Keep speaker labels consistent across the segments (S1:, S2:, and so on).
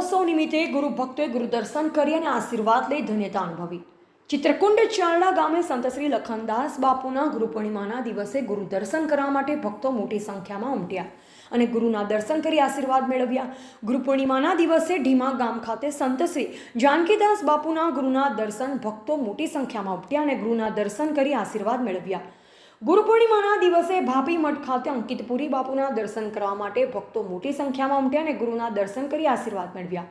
S1: નિમિત્તે ગુરુ ભક્તોએ ગુરુદર્શન કરી અને આશીર્વાદ લઈ ધન્યતા અનુભવી. ચિત્રકુંડ ચારડા ગામે સંતશ્રી લખનદાસ બાપુના ગુરુ પૂર્ણિમાના દિવસે ગુરુ દર્શન કરવા માટે ભક્તો મોટી સંખ્યામાં ઉમટ્યા અને ગુરુના દર્શન કરી આશીર્વાદ મેળવ્યા. ગુરુ પૂર્ણિમાના દિવસે ઢીમા ગામ ખાતે સંતશ્રી જાનકીદાસ બાપુના ગુરુના દર્શન ભક્તો મોટી સંખ્યામાં ઉમટ્યા અને ગુરુના દર્શન કરી આશીર્વાદ મેળવ્યા. ગુરુ પૂર્ણિમાના દિવસે ભાભી મઠ ખાતે અંકિતપુરી બાપુના દર્શન કરવા માટે ભક્તો મોટી સંખ્યામાં ઉમટ્યા અને ગુરુના દર્શન કરી આશીર્વાદ મેળવ્યા.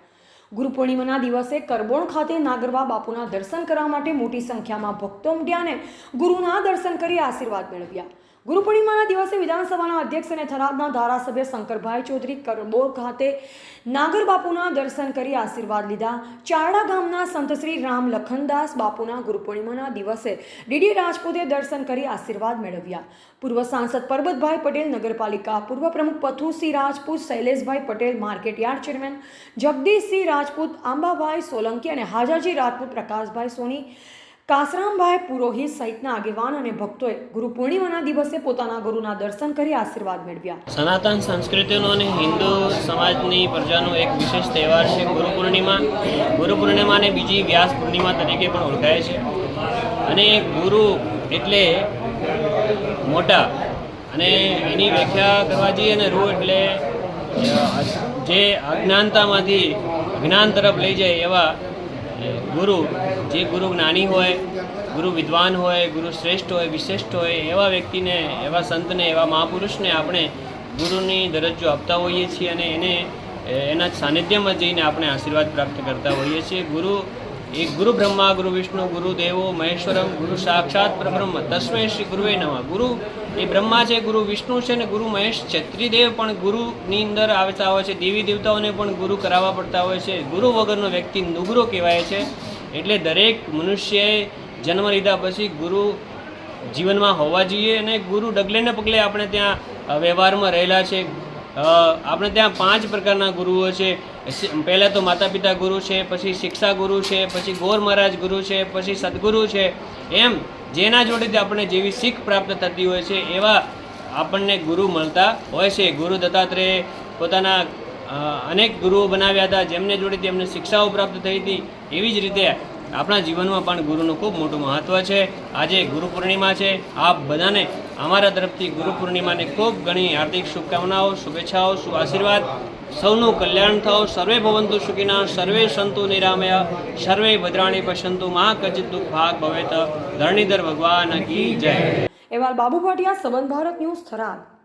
S1: ગુરુ પૂર્ણિમાના દિવસે કરબોણ ખાતે નાગરવા બાપુના દર્શન કરવા માટે મોટી સંખ્યામાં ભક્તો ઉમટ્યા અને ગુરુના દર્શન કરી આશીર્વાદ મેળવ્યા. ગુરુ પૂર્ણિમાના દિવસે વિધાનસભાના અધ્યક્ષ અને થરાદના ધારાસભ્ય શંકરભાઈ ચૌધરી કરબોળ ખાતે નાગર બાપુના દર્શન કરી આશીર્વાદ લીધા. ચારડા ગામના સંત શ્રી રામ લખનદાસ બાપુના ગુરુ પૂર્ણિમાના દિવસે ડીડી રાજપૂતે દર્શન કરી આશીર્વાદ મેળવ્યા. પૂર્વ સાંસદ પરબતભાઈ પટેલ, નગરપાલિકા પૂર્વ પ્રમુખ Pathusinh Rajput, Shaileshbhai Patel market yard chairman Jagdishsinh Rajput Ambabhai Solanki અને હાજાજી રાજપૂત પ્રકાશભાઈ સોની, કાસરામભાઈ પુરોહિત સહિતના આગેવાન અને ભક્તોએ ગુરુ પૂર્ણિમાના દિવસે પોતાના ગુરુના દર્શન કરી આશીર્વાદ મેળવ્યા.
S2: સનાતન સંસ્કૃતિનો અને હિન્દુ સમાજની પ્રજાનો એક વિશેષ તહેવાર છે ગુરુ પૂર્ણિમા. ગુરુ પૂર્ણિમાને બીજી વ્યાસ પૂર્ણિમા તરીકે પણ ઓળખાય છે. અને ગુરુ એટલે મોટા. અને એની વ્યાખ્યા કરવા જઈએ અને રૂ એટલે જે અજ્ઞાનતામાંથી જ્ઞાન તરફ લઈ જાય એવા ગુરુ, જે ગુરુ જ્ઞાની હોય, ગુરુ વિદ્વાન હોય, ગુરુ શ્રેષ્ઠ હોય, વિશિષ્ટ હોય, એવા વ્યક્તિને, એવા સંતને, એવા મહાપુરુષને આપણે ગુરુની દરજ્જો આપતા હોઈએ છીએ અને એને એના સાનિધ્યમાં જઈને આપણે આશીર્વાદ પ્રાપ્ત કરતા હોઈએ છીએ. ગુરુ એ ગુરુ બ્રહ્મા, ગુરુ વિષ્ણુ, ગુરુ દેવો, મહેશ્વરમ, ગુરુ સાક્ષાત પરબ્રહ્મ, તસ્મૈ શ્રી ગુરુવે નમઃ. ગુરુ એ બ્રહ્મા છે, ગુરુ વિષ્ણુ છે ને ગુરુ મહેશ છે. ત્રિદેવ પણ ગુરુની અંદર આવતા હોય છે, દેવી દેવતાઓને પણ ગુરુ કરાવવા પડતા હોય છે. ગુરુ વગરનો વ્યક્તિ નુગરો કહેવાય છે. એટલે દરેક મનુષ્યએ જન્મ લીધા પછી ગુરુ જીવનમાં હોવા જોઈએ અને ગુરુ ડગલેને પગલે આપણે ત્યાં વ્યવહારમાં રહેલા છે. આપણે ત્યાં પાંચ પ્રકારના ગુરુઓ છે. પહેલાં તો માતા પિતા ગુરુ છે, પછી શિક્ષા ગુરુ છે, પછી ગોર મહારાજ ગુરુ છે, પછી સદગુરુ છે. એમ જેના જોડેથી આપણે જેવી શીખ પ્રાપ્ત થતી હોય છે, એવા આપણને ગુરુ મળતા હોય છે. ગુરુ દત્તાત્રેય પોતાના અનેક ગુરુઓ બનાવ્યા હતા, જેમને જોડેથી એમને શિક્ષાઓ પ્રાપ્ત થઈ હતી. એવી જ રીતે આપણા જીવનમાં પણ ગુરુનું ખૂબ મોટું મહત્ત્વ છે. આજે ગુરુ પૂર્ણિમા છે. આપ બધાને અમારા તરફથી ગુરુ પૂર્ણિમાને ખૂબ ઘણી હાર્દિક શુભકામનાઓ, શુભેચ્છાઓ, શુભ આશીર્વાદ. સૌનું કલ્યાણ થાઓ. સર્વે ભવંતુ સુખીના, સર્વે સંતુ નિરામયા, સર્વે ભદ્રાણી પસંતુ મા કચિત દુઃખ ભાગ ભવેત. ધરણીધર ભગવાન કી જય.
S1: એવા બાબુ ભાટિયા, સંબંધ ભારત ન્યૂઝ થરાદ.